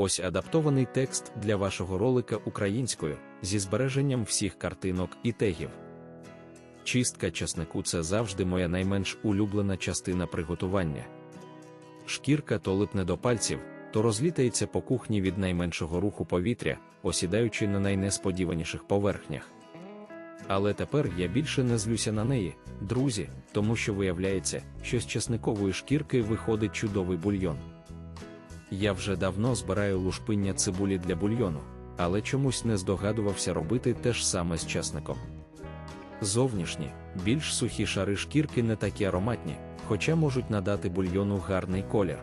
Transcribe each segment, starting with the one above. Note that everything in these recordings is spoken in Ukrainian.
Ось адаптований текст для вашого ролика українською зі збереженням всіх картинок і тегів. Чистка часнику це завжди моя найменш улюблена частина приготування. Шкірка то липне до пальців, то розлітається по кухні від найменшого руху повітря, осідаючи на найнесподіваніших поверхнях. Але тепер я більше не злюся на неї, друзі, тому що виявляється, що з часникової шкірки виходить чудовий бульйон. Я вже давно збираю лушпиння цибулі для бульйону, але чомусь не здогадувався робити те ж саме з часником. Зовнішні, більш сухі шари шкірки не такі ароматні, хоча можуть надати бульйону гарний колір.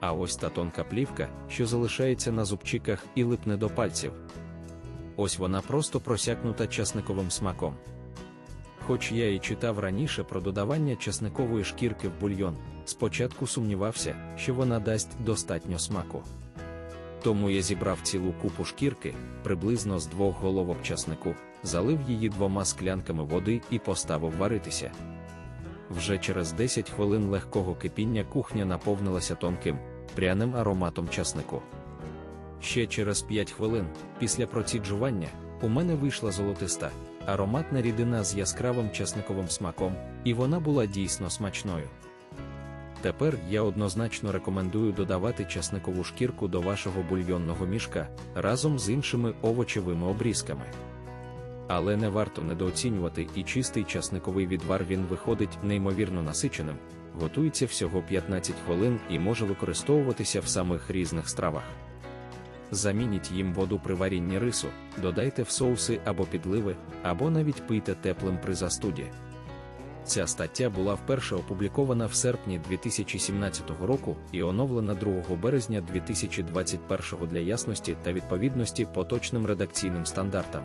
А ось та тонка плівка, що залишається на зубчиках і липне до пальців. Ось вона просто просякнута часниковим смаком. Хоч я і читав раніше про додавання часникової шкірки в бульйон, спочатку сумнівався, що вона дасть достатньо смаку. Тому я зібрав цілу купу шкірки, приблизно з двох головок часнику, залив її двома склянками води і поставив варитися. Вже через 10 хвилин легкого кипіння кухня наповнилася тонким, пряним ароматом часнику. Ще через 5 хвилин, після проціджування, у мене вийшла золотиста, ароматна рідина з яскравим часниковим смаком, і вона була дійсно смачною. Тепер я однозначно рекомендую додавати часникову шкірку до вашого бульйонного мішка разом з іншими овочевими обрізками. Але не варто недооцінювати і чистий часниковий відвар він виходить неймовірно насиченим, готується всього 15 хвилин і може використовуватися в самих різних стравах. Замініть їм воду при варінні рису, додайте в соуси або підливи, або навіть пийте теплим при застуді. Ця стаття була вперше опублікована в серпні 2017 року і оновлена 2 березня 2021 для ясності та відповідності поточним редакційним стандартам.